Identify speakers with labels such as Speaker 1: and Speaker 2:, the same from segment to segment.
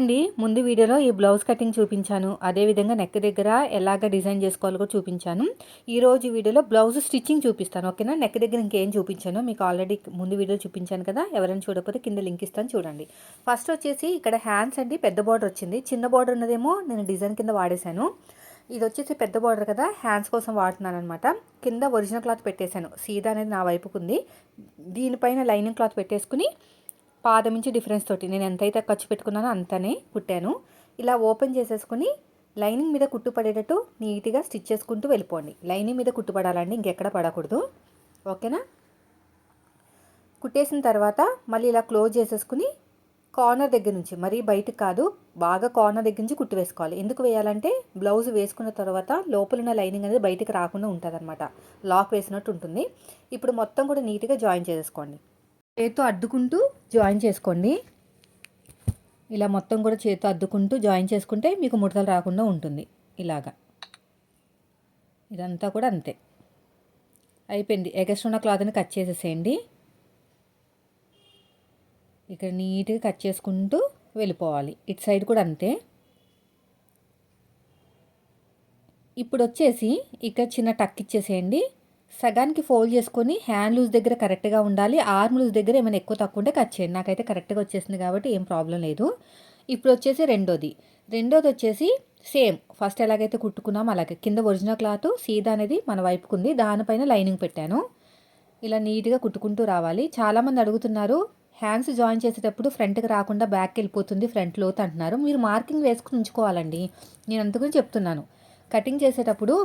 Speaker 1: అండి ముందు వీడియోలో ఈ బ్లౌజ్ కటింగ్ చూపించాను. అదేవిధంగా నెక్ దగ్గర ఎలాగ డిజైన్ చేసుకోవాలో కూడా చూపించాను. ఈరోజు వీడియోలో బ్లౌజ్ స్టిచ్చింగ్ చూపిస్తాను ఓకేనా? నెక్ దగ్గర ఇంకేం చూపించాను మీకు ఆల్రెడీ ముందు వీడియో చూపించాను కదా? ఎవరైనా చూడకపోతే కింద లింక్ ఇస్తాను చూడండి. ఫస్ట్ వచ్చేసి ఇక్కడ హ్యాండ్స్ అండి పెద్ద బార్డర్ వచ్చింది. చిన్న బార్డర్ ఉన్నదేమో నేను డిజైన్ కింద వాడేశాను. ఇది వచ్చేసి పెద్ద బార్డర్ కదా హ్యాండ్స్ కోసం వాడుతున్నాను అనమాట కింద ఒరిజినల్ క్లాత్ పెట్టేశాను. సీదా అనేది నా వైపుకుంది. దీనిపైన లైనింగ్ క్లాత్ పెట్టేసుకుని పాదం నుంచి డిఫరెన్స్ తోటి. నేను ఎంతైతే ఖర్చు పెట్టుకున్నానో అంతనే కుట్టాను. ఇలా ఓపెన్ చేసేసుకుని లైనింగ్ మీద కుట్టు పడేటట్టు నీట్గా స్టిచ్ చేసుకుంటూ వెళ్ళిపోండి. లైనింగ్ మీద కుట్టు పడాలండి ఇంకెక్కడ పడకూడదు. ఓకేనా? కుట్టేసిన తర్వాత మళ్ళీ ఇలా క్లోజ్ చేసేసుకుని కార్నర్ దగ్గర నుంచి మరీ బయటకు కాదు బాగా కార్నర్ దగ్గర నుంచి కుట్టు వేసుకోవాలి. ఎందుకు వేయాలంటే బ్లౌజ్ వేసుకున్న తర్వాత లోపల ఉన్న లైనింగ్ అనేది బయటకు రాకుండా ఉంటుంది అనమాట లాక్ వేసినట్టు ఉంటుంది. ఇప్పుడు మొత్తం కూడా నీట్గా జాయిన్ చేసేసుకోండి. చేతితో అడ్డుకుంటూ జాయిన్ చేసుకోండి. ఇలా మొత్తం కూడా చేతితో అద్దుకుంటూ జాయిన్ చేసుకుంటే మీకు ముడతలు రాకుండా ఉంటుంది. ఇలాగా. ఇదంతా కూడా అంతే. అయిపోయింది. ఎగస్ట్ ఉన్న క్లాత్ని కట్ చేసేసేయండి. ఇక్కడ నీట్గా కట్ చేసుకుంటూ వెళ్ళిపోవాలి. ఇటు సైడ్ కూడా అంతే. ఇప్పుడు వచ్చేసి ఇక్కడ చిన్న టక్ ఇచ్చేసేయండి. సగానికి ఫోల్డ్ చేసుకొని హ్యాండ్ లూజ్ దగ్గర కరెక్ట్గా ఉండాలి. ఆర్మ్ లూజ్ దగ్గర ఏమైనా ఎక్కువ తక్కువ ఉంటే కట్ చేయండి. నాకైతే కరెక్ట్గా వచ్చేసింది కాబట్టి ఏం ప్రాబ్లం లేదు. ఇప్పుడు వచ్చేసి రెండోది. రెండోది వచ్చేసి సేమ్. ఫస్ట్ ఎలాగైతే కుట్టుకున్నామో అలాగే. కింద ఒరిజినల్ క్లాత్ సీదా అనేది మన వైపుకు ఉంది దానిపైన లైనింగ్ పెట్టాను. ఇలా నీట్గా కుట్టుకుంటూ రావాలి. చాలామంది అడుగుతున్నారు హ్యాండ్స్ జాయిన్ చేసేటప్పుడు ఫ్రంట్కి రాకుండా బ్యాక్కి వెళ్ళిపోతుంది ఫ్రంట్ లోత్ అంటున్నారు. మీరు మార్కింగ్ వేసుకుని ఉంచుకోవాలండి. నేను అందుకని చెప్తున్నాను. కటింగ్ చేసేటప్పుడు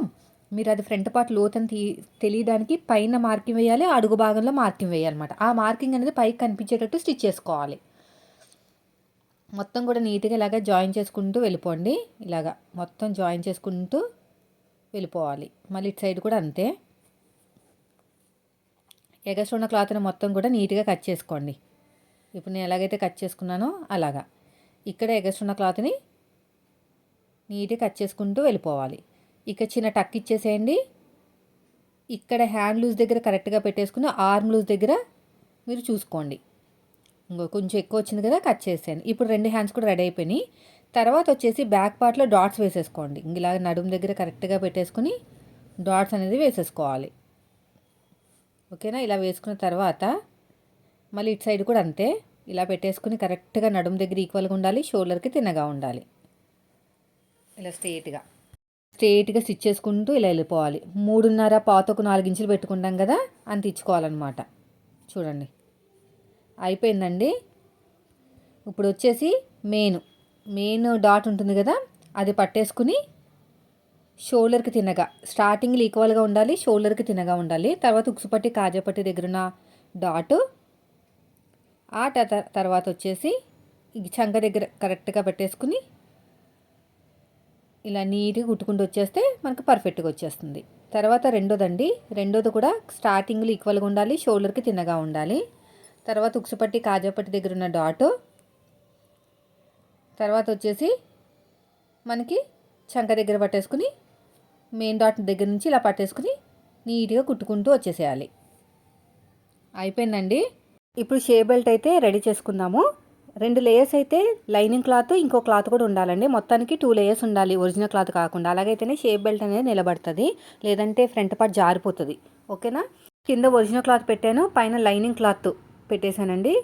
Speaker 1: మీరు అది ఫ్రంట్ పార్ట్ లోతని తీ తెలియడానికి పైన మార్కింగ్ వేయాలి అడుగు భాగంలో మార్కింగ్ వేయాలన్నమాట. ఆ మార్కింగ్ అనేది పైకి కనిపించేటట్టు స్టిచ్ చేసుకోవాలి. మొత్తం కూడా నీట్గా ఇలాగ జాయిన్ చేసుకుంటూ వెళ్ళిపోండి. ఇలాగా మొత్తం జాయిన్ చేసుకుంటూ వెళ్ళిపోవాలి. మళ్ళీ ఇటు సైడ్ కూడా అంతే. ఎగస్ట్ ఉన్న క్లాత్ని మొత్తం కూడా నీట్గా కట్ చేసుకోండి. ఇప్పుడు నేను ఎలాగైతే కట్ చేసుకున్నానో అలాగా. ఇక్కడ ఎగస్ట్ ఉన్న క్లాత్ని నీట్గా కట్ చేసుకుంటూ వెళ్ళిపోవాలి. ఇక చిన్న టక్ ఇచ్చేసేయండి. ఇక్కడ హ్యాండ్ లూజ్ దగ్గర కరెక్ట్గా పెట్టేసుకుని ఆర్మ్ లూజ్ దగ్గర మీరు చూసుకోండి. ఇంకో కొంచెం ఎక్కువ వచ్చింది కదా కట్ చేసాను ఇప్పుడు రెండు హ్యాండ్స్ కూడా రెడీ అయిపోయినాయి. తర్వాత వచ్చేసి బ్యాక్ పార్ట్లో డాట్స్ వేసేసుకోండి. ఇలా నడుము దగ్గర కరెక్ట్గా పెట్టేసుకుని డాట్స్ అనేది వేసేసుకోవాలి. ఓకేనా? ఇలా వేసుకున్న తర్వాత మళ్ళీ ఇటు సైడ్ కూడా అంతే. ఇలా పెట్టేసుకుని కరెక్ట్గా నడుము దగ్గర ఈక్వల్గా ఉండాలి షోల్డర్కి తిన్నగా ఉండాలి. ఇలా స్ట్రేట్గా స్ట్రేట్గా స్టిచ్ చేసుకుంటూ ఇలా వెళ్ళిపోవాలి. మూడున్నర పాతకు నాలుగు ఇంచులు పెట్టుకుంటాం కదా అంత ఇచ్చుకోవాలన్నమాట. చూడండి. అయిపోయిందండి. ఇప్పుడు వచ్చేసి మెయిన్. మెయిన్ డాట్ ఉంటుంది కదా అది పట్టేసుకుని షోల్డర్కి తినగా. స్టార్టింగ్లో ఈక్వల్గా ఉండాలి షోల్డర్కి తినగా ఉండాలి. తర్వాత ఉక్సుపట్టి కాజాపట్టి దగ్గరున్న డాట్. ఆ తర్వాత వచ్చేసి చంక దగ్గర కరెక్ట్గా పెట్టేసుకుని ఇలా నీట్గా కుట్టుకుంటూ వచ్చేస్తే మనకు పర్ఫెక్ట్గా వచ్చేస్తుంది. తర్వాత రెండోదండి రెండోది కూడా స్టార్టింగ్లో ఈక్వల్గా ఉండాలి షోల్డర్కి తిన్నగా ఉండాలి. తర్వాత ఉక్సుపట్టి కాజాపట్టి దగ్గర ఉన్న డాట్. తర్వాత వచ్చేసి మనకి చంక దగ్గర పట్టేసుకుని మెయిన్ డాట్ దగ్గర నుంచి ఇలా పట్టేసుకుని నీట్గా కుట్టుకుంటూ వచ్చేసేయాలి. అయిపోయిందండి. ఇప్పుడు షే బెల్ట్ అయితే రెడీ చేసుకుందాము. రెండు లేయర్స్ అయితే లైనింగ్ క్లాత్ ఇంకో క్లాత్ కూడా ఉండాలండి. మొత్తానికి టూ లేయర్స్ ఉండాలి. ఒరిజినల్ క్లాత్ కాకుండా. అలాగైతేనే షేప్ బెల్ట్ అనేది నిలబడుతుంది. లేదంటే ఫ్రంట్ పార్ట్ జారిపోతుంది. ఓకేనా? కింద ఒరిజినల్ క్లాత్ పెట్టాను. పైన లైనింగ్ క్లాత్ పెట్టేశానండి.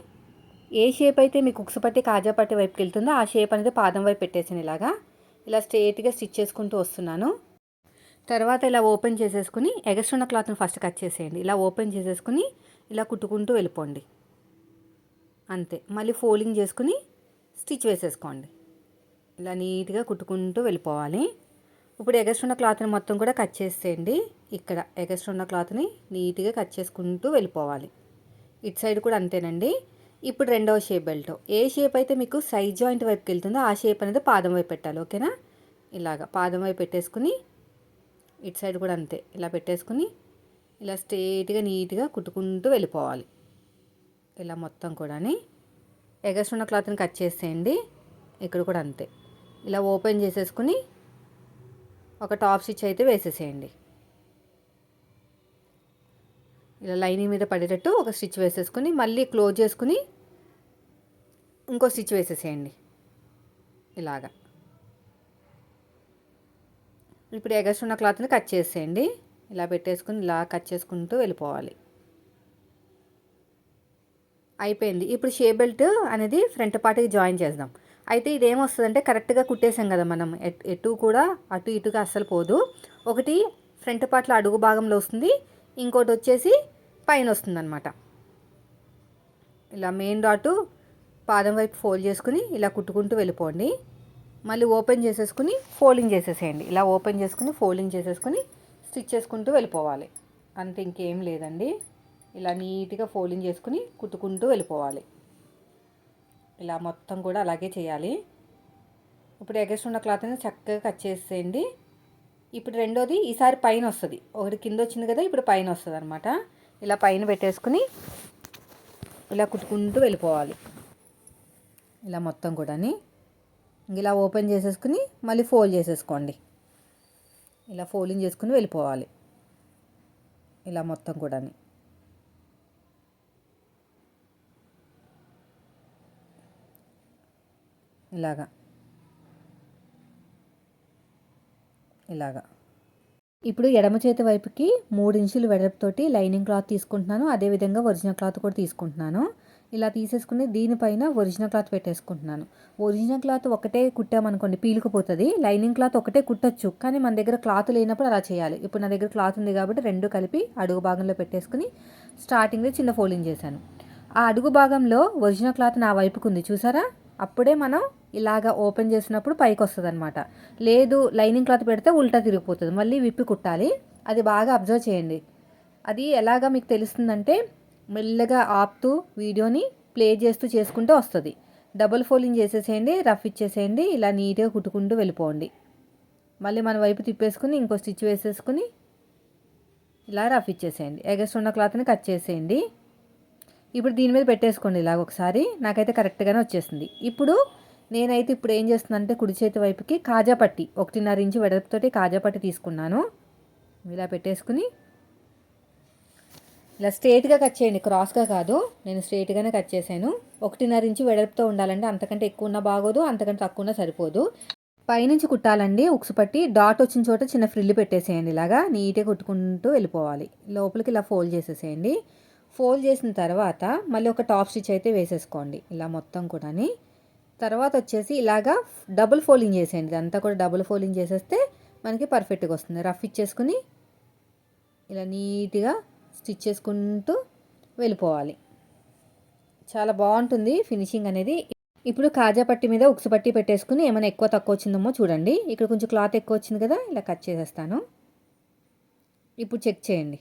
Speaker 1: ఏ షేప్ అయితే మీకు కుక్స్ పట్టి కాజా పట్టి వైపుకి వెళ్తుందో ఆ షేప్ అనేది పాదం వైపు పెట్టేసాను ఇలాగా. ఇలా స్ట్రేట్గా స్టిచ్ చేసుకుంటూ వస్తున్నాను. తర్వాత ఇలా ఓపెన్ చేసేసుకుని ఎగస్ట్రున్న క్లాత్ని ఫస్ట్ కట్ చేసేయండి. ఇలా ఓపెన్ చేసేసుకుని ఇలా కుట్టుకుంటూ వెళ్ళిపోండి. అంతే. మళ్ళీ ఫోల్డింగ్ చేసుకుని స్టిచ్ వేసేసుకోండి. ఇలా నీట్గా కుట్టుకుంటూ వెళ్ళిపోవాలి. ఇప్పుడు ఎగస్ట్రున్న క్లాత్ని మొత్తం కూడా కట్ చేసేయండి. ఇక్కడ ఎగస్ట్రున్న క్లాత్ని నీట్గా కట్ చేసుకుంటూ వెళ్ళిపోవాలి. ఇటు సైడ్ కూడా అంతేనండి. ఇప్పుడు రెండవ షేప్ బెల్ట్. ఏ షేప్ అయితే మీకు సైడ్ జాయింట్ వైపుకి వెళ్తుందో ఆ షేప్ అనేది పాదం వైపు పెట్టాలి ఓకేనా? ఇలాగా పాదం వైపు పెట్టేసుకుని ఇటు సైడ్ కూడా అంతే. ఇలా పెట్టేసుకుని ఇలా స్ట్రేట్గా నీట్గా కుట్టుకుంటూ వెళ్ళిపోవాలి. ఇలా మొత్తం కూడా ఎగస్ట్ ఉన్న క్లాత్ని కట్ చేసేయండి. ఇక్కడ కూడా అంతే. ఇలా ఓపెన్ చేసేసుకుని ఒక టాప్ స్టిచ్ అయితే వేసేసేయండి. ఇలా లైనింగ్ మీద పడేటట్టు ఒక స్టిచ్ వేసేసుకుని మళ్ళీ క్లోజ్ చేసుకుని ఇంకో స్టిచ్ వేసేసేయండి. ఇలాగా. ఇప్పుడు ఎగస్ట్ ఉన్న క్లాత్ని కట్ చేసేయండి. ఇలా పెట్టేసుకుని ఇలా కట్ చేసుకుంటూ వెళ్ళిపోవాలి. అయిపోయింది. ఇప్పుడు షే బెల్ట్ అనేది ఫ్రంట్ పార్ట్కి జాయిన్ చేద్దాం. అయితే ఇది ఏమొస్తుందంటే కరెక్ట్గా కుట్టేసాం కదా మనం. ఎటు కూడా అటు ఇటుగా అస్సలు పోదు. ఒకటి ఫ్రంట్ పార్ట్లో అడుగు భాగంలో వస్తుంది. ఇంకోటి వచ్చేసి పైన వస్తుంది అనమాట ఇలా మెయిన్ డాటు పాదం వైపు ఫోల్డ్ చేసుకుని ఇలా కుట్టుకుంటూ వెళ్ళిపోండి. మళ్ళీ ఓపెన్ చేసేసుకుని ఫోల్డింగ్ చేసేసేయండి. ఇలా ఓపెన్ చేసుకుని ఫోల్డింగ్ చేసేసుకుని స్టిచ్ చేసుకుంటూ వెళ్ళిపోవాలి. అంతే ఇంకేం లేదండి. ఇలా నీట్గా ఫోల్డింగ్ చేసుకుని కుట్టుకుంటూ వెళ్ళిపోవాలి. ఇలా మొత్తం కూడా అలాగే చేయాలి. ఇప్పుడు ఎగస్ట్ ఉన్న క్లాత్ని చక్కగా కట్ చేసేయండి. ఇప్పుడు రెండోది ఈసారి పైన వస్తుంది. ఒకటి కింద వచ్చింది కదా ఇప్పుడు పైన వస్తుంది అనమాట ఇలా పైన పెట్టేసుకుని ఇలా కుట్టుకుంటూ వెళ్ళిపోవాలి. ఇలా మొత్తం కూడాని. ఇలా ఓపెన్ చేసేసుకుని మళ్ళీ ఫోల్డ్ చేసేసుకోండి. ఇలా ఫోల్డింగ్ చేసుకుని వెళ్ళిపోవాలి. ఇలా మొత్తం కూడాని. ఇలాగా. ఇలాగా. ఇప్పుడు ఎడమ చేతి వైపుకి మూడు ఇంచులు వెడల్పుతోటి లైనింగ్ క్లాత్ తీసుకుంటున్నాను. అదేవిధంగా ఒరిజినల్ క్లాత్ కూడా తీసుకుంటున్నాను. ఇలా తీసేసుకుని దీనిపైన ఒరిజినల్ క్లాత్ పెట్టేసుకుంటున్నాను. ఒరిజినల్ క్లాత్ ఒకటే కుట్టామనుకోండి పీలుకుపోతుంది. లైనింగ్ క్లాత్ ఒకటే కుట్టచ్చు కానీ మన దగ్గర క్లాత్ లేనప్పుడు అలా చేయాలి. ఇప్పుడు నా దగ్గర క్లాత్ ఉంది కాబట్టి రెండు కలిపి అడుగు భాగంలో పెట్టేసుకుని స్టార్టింగ్లో చిన్న ఫోల్డింగ్ చేశాను. ఆ అడుగు భాగంలో ఒరిజినల్ క్లాత్ నా వైపుకు ఉంది చూసారా? అప్పుడే మనం ఇలాగ ఓపెన్ చేసినప్పుడు పైకి వస్తుంది అనమాట లేదు లైనింగ్ క్లాత్ పెడితే ఉల్టా తిరిగిపోతుంది. మళ్ళీ విప్పి కుట్టాలి. అది బాగా అబ్జర్వ్ చేయండి. అది ఎలాగా మీకు తెలుస్తుందంటే మెల్లగా ఆపుతూ వీడియోని ప్లే చేస్తూ చేసుకుంటే వస్తుంది. డబుల్ ఫోల్డింగ్ చేసేసేయండి రఫ్ ఇచ్చేసేయండి ఇలా నీట్గా కుట్టుకుంటూ వెళ్ళిపోండి. మళ్ళీ మన వైపు తిప్పేసుకుని ఇంకో స్టిచ్ వేసేసుకుని ఇలా రఫ్ ఇచ్చేసేయండి. ఎగస్ట్ ఉన్న క్లాత్ని కట్ చేసేయండి. ఇప్పుడు దీని మీద పెట్టేసుకోండి ఇలాగ ఒకసారి. నాకైతే కరెక్ట్గానే వచ్చేసింది. ఇప్పుడు నేనైతే ఇప్పుడు ఏం చేస్తున్నానంటే కుడి చేతి వైపుకి కాజా పట్టి ఒకటిన్నర ఇంచు వెడల్పుతోటి కాజా పట్టి తీసుకున్నాను. ఇలా పెట్టేసుకుని ఇలా స్ట్రేట్గా కట్ చేయండి. క్రాస్గా కాదు. నేను స్ట్రేట్గానే కట్ చేశాను. ఒకటిన్నర ఇంచు వెడల్పుతో ఉండాలంటే అంతకంటే ఎక్కువ ఉన్నా బాగోదు అంతకంటే తక్కువ ఉన్నా సరిపోదు. పైనుంచి కుట్టాలండి. ఉక్సు పట్టి డాట్ వచ్చిన చోట చిన్న ఫ్రిల్లు పెట్టేసేయండి ఇలాగా. నీట్గా కుట్టుకుంటూ వెళ్ళిపోవాలి. లోపలికి ఇలా ఫోల్డ్ చేసేసేయండి. ఫోల్డ్ చేసిన తర్వాత మళ్ళీ ఒక టాప్ స్టిచ్ అయితే వేసేసుకోండి ఇలా మొత్తం కూడాని. తర్వాత వచ్చేసి ఇలాగా డబుల్ ఫోల్డింగ్ చేసేయండి ఇదంతా కూడా డబుల్ ఫోల్డింగ్ చేసేస్తే మనకి పర్ఫెక్ట్గా వస్తుంది. రఫ్ ఇచ్చేసుకుని ఇలా నీట్గా స్టిచ్ చేసుకుంటూ వెళ్ళిపోవాలి. చాలా బాగుంటుంది ఫినిషింగ్ అనేది. ఇప్పుడు కాజా పట్టి మీద ఉక్సు పట్టి పెట్టేసుకుని ఏమైనా ఎక్కువ తక్కువ వచ్చిందేమో చూడండి. ఇక్కడ కొంచెం క్లాత్ ఎక్కువ వచ్చింది కదా ఇలా కట్ చేసేస్తాను. ఇప్పుడు చెక్ చేయండి.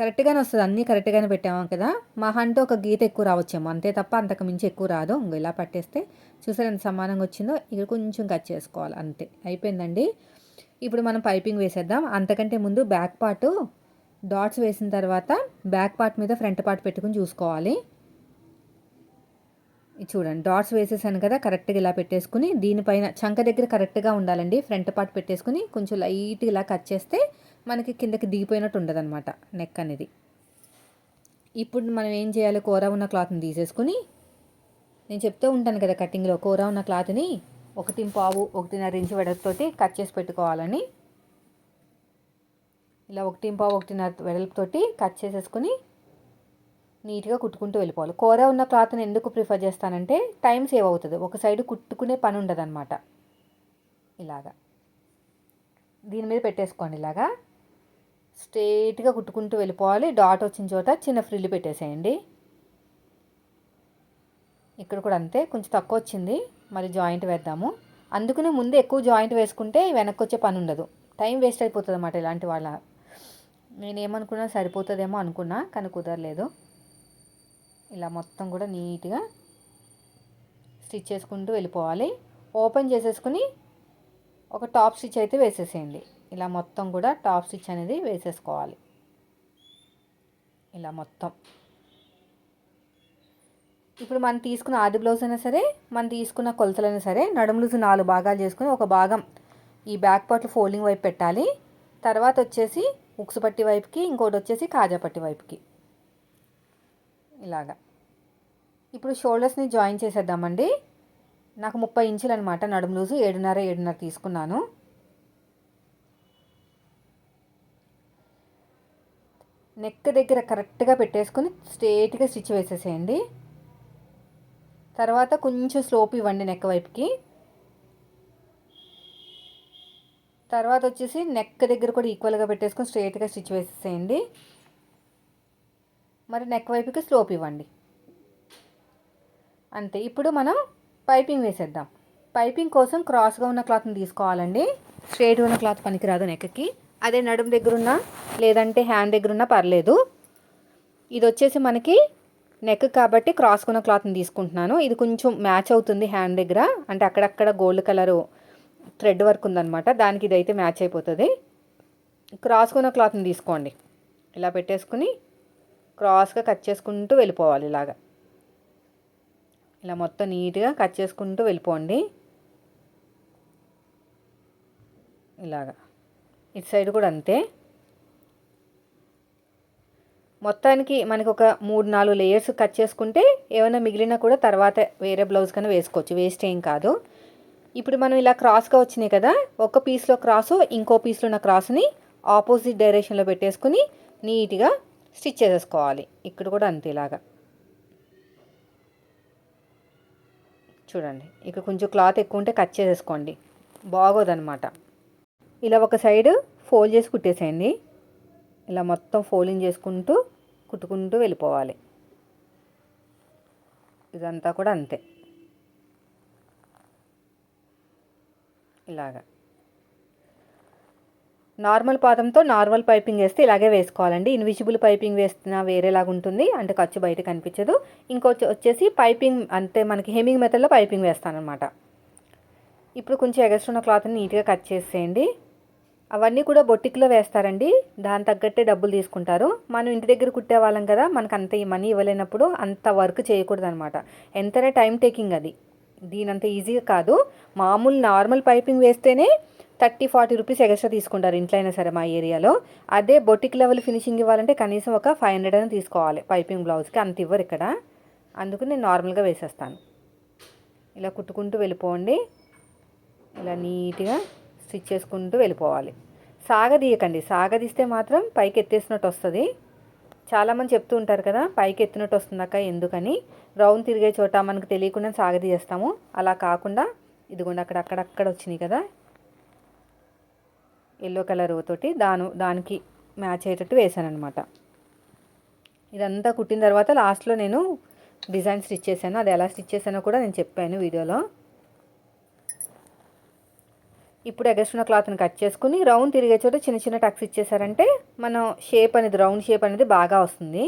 Speaker 1: కరెక్ట్గానే వస్తుంది. అన్నీ కరెక్ట్గానే పెట్టాము కదా. మహా అంటే ఒక గీత ఎక్కువ రావచ్చేమో. అంతే తప్ప అంతకు మించి ఎక్కువ రాదు. ఇంకో ఇలా పట్టేస్తే చూసారు ఎంత సమానంగా వచ్చిందో? ఇక్కడ కొంచెం కట్ చేసుకోవాలి. అంతే. అయిపోయిందండి. ఇప్పుడు మనం పైపింగ్ వేసేద్దాం. అంతకంటే ముందు బ్యాక్ పార్ట్ డాట్స్ వేసిన తర్వాత బ్యాక్ పార్ట్ మీద ఫ్రంట్ పార్ట్ పెట్టుకుని చూసుకోవాలి. చూడండి. డాట్స్ వేసేసాను కదా. కరెక్ట్గా ఇలా పెట్టేసుకుని దీనిపైన చంక దగ్గర కరెక్ట్గా ఉండాలండి. ఫ్రంట్ పార్ట్ పెట్టేసుకుని కొంచెం లైట్గా ఇలా కట్ చేస్తే మనకి కిందకి దిగిపోయినట్టు ఉండదు అనమాట నెక్ అనేది. ఇప్పుడు మనం ఏం చేయాలి? కూర ఉన్న క్లాత్ని తీసేసుకుని నేను చెప్తూ ఉంటాను కదా కటింగ్లో కూర ఉన్న క్లాత్ని ఒకటి పావు ఒకటిన్నర ఇంచు వెడల్పుతోటి కట్ చేసి పెట్టుకోవాలని. ఇలా ఒకటి పావు ఒకటిన్నర వెడల్పుతోటి కట్ చేసేసుకుని నీట్గా కుట్టుకుంటూ వెళ్ళిపోవాలి. కూర ఉన్న క్లాత్ని ఎందుకు ప్రిఫర్ చేస్తానంటే టైం సేవ్ అవుతుంది. ఒక సైడ్ కుట్టుకునే పని ఉండదు అనమాట ఇలాగా. దీని మీద పెట్టేసుకోండి ఇలాగా. స్ట్రేట్గా కుట్టుకుంటూ వెళ్ళిపోవాలి. డాట్ వచ్చిన చోట చిన్న ఫ్రిల్ పెట్టేసేయండి. ఇక్కడ కూడా అంతే కొంచెం తక్కువ వచ్చింది. మరి జాయింట్ వేద్దాము. అందుకనే ముందు ఎక్కువ జాయింట్ వేసుకుంటే వెనక్కి వచ్చే పని ఉండదు. టైం వేస్ట్ అయిపోతుంది అన్నమాట ఇలాంటి వాళ్ళ. నేనేమనుకున్నా సరిపోతుందేమో అనుకున్నా కానీ కుదరలేదు. ఇలా మొత్తం కూడా నీట్గా స్టిచ్ చేసుకుంటూ వెళ్ళిపోవాలి. ఓపెన్ చేసేసుకుని ఒక టాప్ స్టిచ్ అయితే వేసేసేయండి. ఇలా మొత్తం కూడా టాప్ స్టిచ్ అనేది వేసేసుకోవాలి. ఇలా మొత్తం. ఇప్పుడు మనం తీసుకున్న ఆది బ్లౌజ్ అయినా సరే మనం తీసుకున్న కొలతలైనా సరే నడుములు నాలుగు భాగాలు చేసుకుని ఒక భాగం ఈ బ్యాక్ పార్ట్లు ఫోల్డింగ్ వైపు పెట్టాలి. తర్వాత వచ్చేసి ఉక్సు పట్టి వైపుకి ఇంకోటి వచ్చేసి కాజా పట్టి వైపుకి. ఇలాగా. ఇప్పుడు షోల్డర్స్ని జాయిన్ చేసేద్దామండి. నాకు ముప్పై ఇంచులు అనమాట నడుము లూజు ఏడున్నర ఏడున్నర తీసుకున్నాను. నెక్ దగ్గర కరెక్ట్గా పెట్టేసుకొని స్ట్రేట్గా స్టిచ్ వేసేసేయండి. తర్వాత కొంచెం స్లోప్ ఇవ్వండి నెక్ వైపుకి. తర్వాత వచ్చేసి నెక్ దగ్గర కూడా ఈక్వల్గా పెట్టేసుకొని స్ట్రేట్గా స్టిచ్ వేసేసేయండి. మరి నెక్ వైపుకి స్లోప్ ఇవ్వండి. అంతే ఇప్పుడు మనం పైపింగ్ వేసేద్దాం. పైపింగ్ కోసం క్రాస్గా ఉన్న క్లాత్ని తీసుకోవాలండి. స్ట్రేట్గా ఉన్న క్లాత్ పనికిరాదు నెక్కి. అదే నడుము దగ్గరున్నా లేదంటే హ్యాండ్ దగ్గరున్నా పర్లేదు. ఇది వచ్చేసి మనకి నెక్ కాబట్టి క్రాస్ కొన్న క్లాత్ని తీసుకుంటున్నాను. ఇది కొంచెం మ్యాచ్ అవుతుంది హ్యాండ్ దగ్గర. అంటే అక్కడక్కడ గోల్డ్ కలరు థ్రెడ్ వర్క్ ఉందన్నమాట. దానికి ఇదైతే మ్యాచ్ అయిపోతుంది. క్రాస్ కొన్న క్లాత్ని తీసుకోండి. ఇలా పెట్టేసుకుని క్రాస్గా కట్ చేసుకుంటూ వెళ్ళిపోవాలి ఇలాగా. ఇలా మొత్తం నీట్గా కట్ చేసుకుంటూ వెళ్ళిపోండి. ఇలాగా. ఇటు సైడ్ కూడా అంతే. మొత్తానికి మనకు ఒక మూడు నాలుగు లేయర్స్ కట్ చేసుకుంటే ఏమైనా మిగిలినా కూడా తర్వాత వేరే బ్లౌజ్ కన్నా వేసుకోవచ్చు. వేస్ట్ ఏం కాదు. ఇప్పుడు మనం ఇలా క్రాస్గా వచ్చినాయి కదా ఒక పీస్లో క్రాసు ఇంకో పీస్లో ఉన్న క్రాస్ని ఆపోజిట్ డైరెక్షన్లో పెట్టేసుకుని నీట్గా స్టిచ్ చేసేసుకోవాలి. ఇక్కడ కూడా అంతే ఇలాగా. చూడండి ఇక్కడ కొంచెం క్లాత్ ఎక్కువ ఉంటే కట్ చేసేసుకోండి. బాగోదన్నమాట. ఇలా ఒక సైడ్ ఫోల్డ్ చేసి కుట్టేసేయండి. ఇలా మొత్తం ఫోల్డింగ్ చేసుకుంటూ కుట్టుకుంటూ వెళ్ళిపోవాలి. ఇదంతా కూడా అంతే. ఇలాగా. నార్మల్ పాదంతో నార్మల్ పైపింగ్ వేస్తే ఇలాగే వేసుకోవాలండి. ఇన్విజిబుల్ పైపింగ్ వేస్తున్నా వేరేలాగా ఉంటుంది. అంటే ఖర్చు బయట కనిపించదు. ఇంకొచ్చి వచ్చేసి పైపింగ్ అంటే మనకి హెమింగ్ మెథడ్లో పైపింగ్ వేస్తానమాట ఇప్పుడు కొంచెం ఎగస్ట్రున్న క్లాత్ని నీట్గా కట్ చేసేయండి. అవన్నీ కూడా బొట్టిక్లో వేస్తారండి. దాని తగ్గట్టే డబ్బులు తీసుకుంటారు. మనం ఇంటి దగ్గర కుట్టే వాళ్ళం కదా మనకు అంత ఈ మనీ ఇవ్వలేనప్పుడు అంత వర్క్ చేయకూడదు అనమాట ఎంతనే టైం టేకింగ్ అది. దీనంత ఈజీగా కాదు. మామూలు నార్మల్ పైపింగ్ వేస్తేనే థర్టీ ఫార్టీ రూపీస్ ఎక్స్ట్రా తీసుకుంటారు ఇంట్లో అయినా సరే మా ఏరియాలో. అదే బొటిక్ లెవెల్ ఫినిషింగ్ ఇవ్వాలంటే కనీసం ఒక ఫైవ్ హండ్రెడ్ అని తీసుకోవాలి. పైపింగ్ బ్లౌజ్కి అంత ఇవ్వరు ఇక్కడ. అందుకు నేను నార్మల్గా వేసేస్తాను. ఇలా కుట్టుకుంటూ వెళ్ళిపోండి. ఇలా నీట్గా స్టిచ్ చేసుకుంటూ వెళ్ళిపోవాలి. సాగదీయకండి. సాగదీస్తే మాత్రం పైకి ఎత్తేసినట్టు వస్తుంది. చాలామంది చెప్తూ ఉంటారు కదా పైకి ఎత్తినట్టు వస్తుందాక ఎందుకని? రౌండ్ తిరిగే చోట మనకు తెలియకుండా సాగదీయేస్తాము. అలా కాకుండా ఇదిగోండి అక్కడ అక్కడక్కడ వచ్చినాయి కదా. ఎల్లో కలర్ తోటి దాను దానికి మ్యాచ్ అయ్యేటట్టు వేసాను అనమాట ఇదంతా కుట్టిన తర్వాత లాస్ట్లో నేను డిజైన్ స్టిచ్ చేశాను. అది ఎలా స్టిచ్ చేశానో కూడా నేను చెప్పాను వీడియోలో. ఇప్పుడు ఎగస్ట్రున్న క్లాత్ని కట్ చేసుకుని రౌండ్ తిరిగే చోట చిన్న చిన్న టక్స్ ఇచ్చేసారంటే మనం షేప్ అనేది రౌండ్ షేప్ అనేది బాగా వస్తుంది.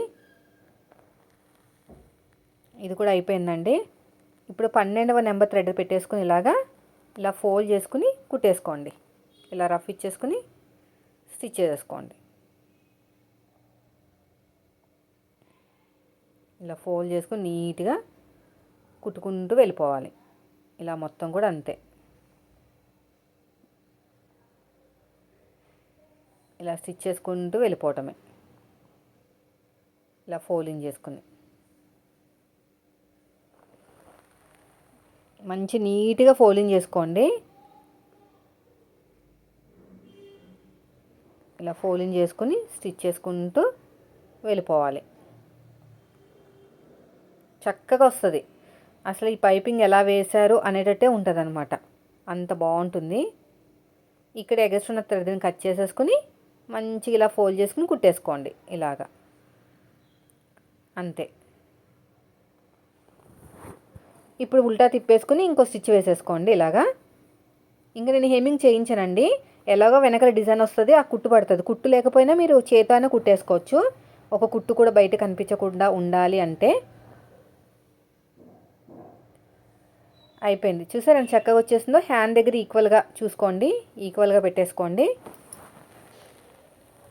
Speaker 1: ఇది కూడా అయిపోయిందండి. ఇప్పుడు పన్నెండవ నెంబర్ థ్రెడ్ పెట్టేసుకుని ఇలాగా ఇలా ఫోల్డ్ చేసుకుని కుట్టేసుకోండి. ఇలా రఫ్ ఇచ్చేసుకుని స్టిచ్ చేసుకోండి. ఇలా ఫోల్డ్ చేసుకుని నీట్గా కుట్టుకుంటూ వెళ్ళిపోవాలి. ఇలా మొత్తం కూడా అంతే. ఇలా స్టిచ్ చేసుకుంటూ వెళ్ళిపోవటమే. ఇలా ఫోల్డింగ్ చేసుకుని. మంచి నీట్గా ఫోల్డింగ్ చేసుకోండి. ఇలా ఫోల్డింగ్ చేసుకుని స్టిచ్ చేసుకుంటూ వెళ్ళిపోవాలి. చక్కగా వస్తుంది. అసలు ఈ పైపింగ్ ఎలా వేశారు అనేటట్టే ఉంటుంది అనమాట అంత బాగుంటుంది. ఇక్కడ ఎగస్ట్రున్న థ్రెడ్ని కట్ చేసేసుకుని మంచిగా ఇలా ఫోల్డ్ చేసుకుని కుట్టేసుకోండి ఇలాగా. అంతే. ఇప్పుడు ఉల్టా తిప్పేసుకుని ఇంకో స్టిచ్ వేసేసుకోండి ఇలాగా. ఇంకా నేను హెమ్మింగ్ చేయించానండి. ఎలాగో వెనకాల డిజైన్ వస్తుంది ఆ కుట్టు పడుతుంది. కుట్టు లేకపోయినా మీరు చేతనే కుట్టేసుకోవచ్చు. ఒక కుట్టు కూడా బయట కనిపించకుండా ఉండాలి అంటే. అయిపోయింది. చూసారా చక్కగా వచ్చేసిందో? హ్యాండ్ దగ్గర ఈక్వల్గా చూసుకోండి. ఈక్వల్గా పెట్టేసుకోండి.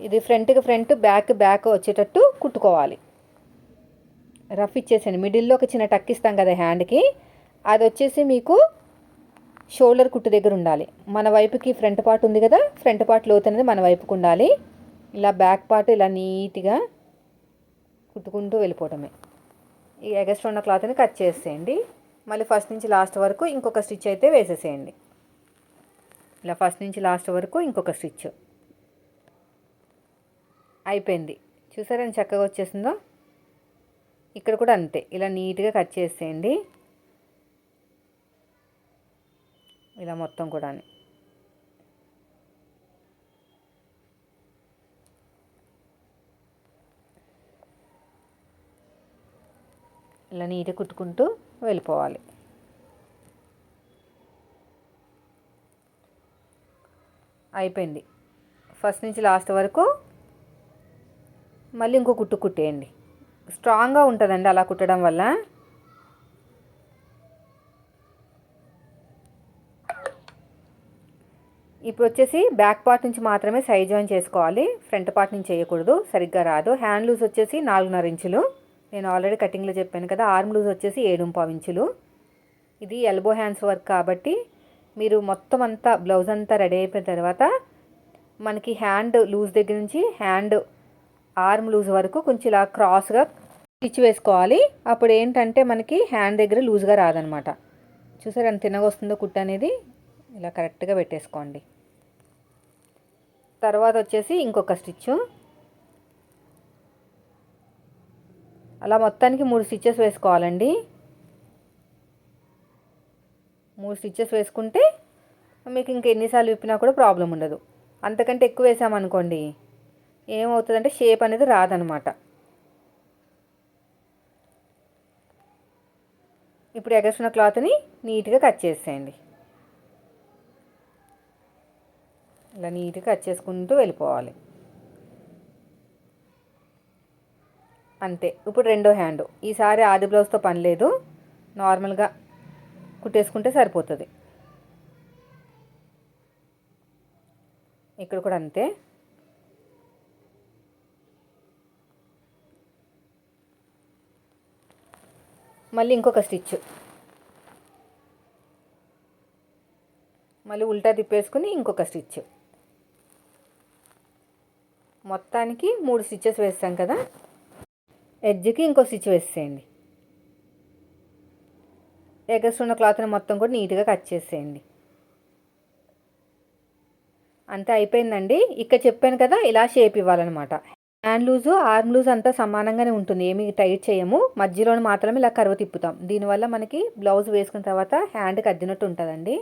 Speaker 1: ఇది ఫ్రంట్కి ఫ్రంట్ బ్యాక్ బ్యాక్ వచ్చేటట్టు కుట్టుకోవాలి. రఫ్ ఇచ్చేసాను మిడిల్లో ఒక చిన్న టక్ ఇస్తాం కదా హ్యాండ్కి అది వచ్చేసి మీకు షోల్డర్ కుట్టు దగ్గర ఉండాలి. మన వైపుకి ఫ్రంట్ పార్ట్ ఉంది కదా ఫ్రంట్ పార్ట్ లోతు అనేది మన వైపుకు ఉండాలి. ఇలా బ్యాక్ పార్ట్ ఇలా నీట్గా కుట్టుకుంటూ వెళ్ళిపోవటమే. ఈ ఎగస్ట్ ఉన్న క్లాత్ని కట్ చేసేయండి. మళ్ళీ ఫస్ట్ నుంచి లాస్ట్ వరకు ఇంకొక స్టిచ్ అయితే వేసేసేయండి. ఇలా ఫస్ట్ నుంచి లాస్ట్ వరకు ఇంకొక స్టిచ్ అయిపోయింది. చూసారా ఎంత చక్కగా వచ్చేసిందో? ఇక్కడ కూడా అంతే. ఇలా నీట్గా కట్ చేసేయండి. ఇలా మొత్తం కూడా ఇలా నీట్గా కుట్టుకుంటూ వెళ్ళిపోవాలి. అయిపోయింది. ఫస్ట్ నుంచి లాస్ట్ వరకు మళ్ళీ ఇంకో కుట్టు కుట్టేయండి. స్ట్రాంగ్గా ఉంటుందండి అలా కుట్టడం వల్ల. ఇప్పుడు వచ్చేసి బ్యాక్ పార్ట్ నుంచి మాత్రమే సైజ్ జాయిన్ చేసుకోవాలి. ఫ్రంట్ పార్ట్ నుంచి చేయకూడదు. సరిగ్గా రాదు. హ్యాండ్ లూజ్ వచ్చేసి నాలుగున్నర ఇంచులు. నేను ఆల్రెడీ కటింగ్లో చెప్పాను కదా ఆర్మ్ లూజ్ వచ్చేసి ఏడు పావు ఇంచులు. ఇది ఎల్బో హ్యాండ్స్ వర్క్ కాబట్టి మీరు మొత్తం అంతా బ్లౌజ్ అంతా రెడీ అయిపోయిన తర్వాత మనకి హ్యాండ్ లూజ్ దగ్గర నుంచి హ్యాండ్ ఆర్మ్ లూజ్ వరకు కొంచెం ఇలా క్రాస్గా స్టిచ్ వేసుకోవాలి. అప్పుడు ఏంటంటే మనకి హ్యాండ్ దగ్గర లూజ్గా రాదనమాట. చూసారు ఎంత తినగా వస్తుందో కుట్ట అనేది? ఇలా కరెక్ట్గా పెట్టేసుకోండి. తర్వాత వచ్చేసి ఇంకొక స్టిచ్చు. అలా మొత్తానికి మూడు స్టిచ్చెస్ వేసుకోవాలండి. మూడు స్టిచ్చెస్ వేసుకుంటే మీకు ఇంక ఎన్నిసార్లు విప్పినా కూడా ప్రాబ్లం ఉండదు. అంతకంటే ఎక్కువ వేసామనుకోండి ఏమవుతుందంటే షేప్ అనేది రాదనమాట. ఇప్పుడు ఎగసిన క్లాత్ని నీట్గా కట్ చేసేయండి. ఇలా నీట్గా కట్ చేసుకుంటూ వెళ్ళిపోవాలి. అంతే. ఇప్పుడు రెండో హ్యాండ్. ఈసారి ఆది బ్లౌజ్తో పని లేదు. నార్మల్గా కుట్టేసుకుంటే సరిపోతుంది. ఇక్కడ కూడా అంతే. మళ్ళీ ఇంకొక స్టిచ్. మళ్ళీ ఉల్టా తిప్పేసుకుని ఇంకొక స్టిచ్. మొత్తానికి మూడు స్టిచ్చెస్ వేస్తాం కదా? ఎడ్జ్కి ఇంకో స్టిచ్ వేసేయండి. ఎగస్ట్రున్న క్లాత్ని మొత్తం కూడా నీట్గా కట్ చేసేయండి. అంతే అయిపోయిందండి. ఇక్కడ చెప్పాను కదా ఇలా షేప్ ఇవ్వాలన్నమాట. హ్యాండ్ లూజు ఆర్మ్ లూజ్ అంతా సమానంగానే ఉంటుంది. ఏమి టైట్ చేయము. మధ్యలో మాత్రమే ఇలా కరువు తిప్పుతాం. దీనివల్ల మనకి బ్లౌజ్ వేసుకున్న తర్వాత హ్యాండ్కి అద్దినట్టు ఉంటుందండి.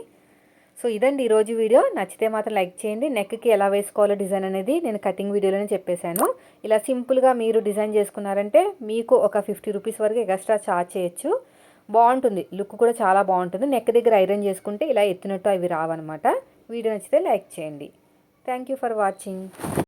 Speaker 1: సో ఇదండి ఈరోజు వీడియో. నచ్చితే మాత్రం లైక్ చేయండి. నెక్కి ఎలా వేసుకోవాలో డిజైన్ అనేది నేను కటింగ్ వీడియోలోనే చెప్పేశాను. ఇలా సింపుల్గా మీరు డిజైన్ చేసుకున్నారంటే మీకు ఒక ఫిఫ్టీ రూపీస్ వరకు ఎక్స్ట్రా ఛార్జ్ చేయొచ్చు. బాగుంటుంది. లుక్ కూడా చాలా బాగుంటుంది. నెక్ దగ్గర ఐరన్ చేసుకుంటే ఇలా ఎత్తినట్టు అవి రావన్నమాట. వీడియో నచ్చితే లైక్ చేయండి. Thank you for watching.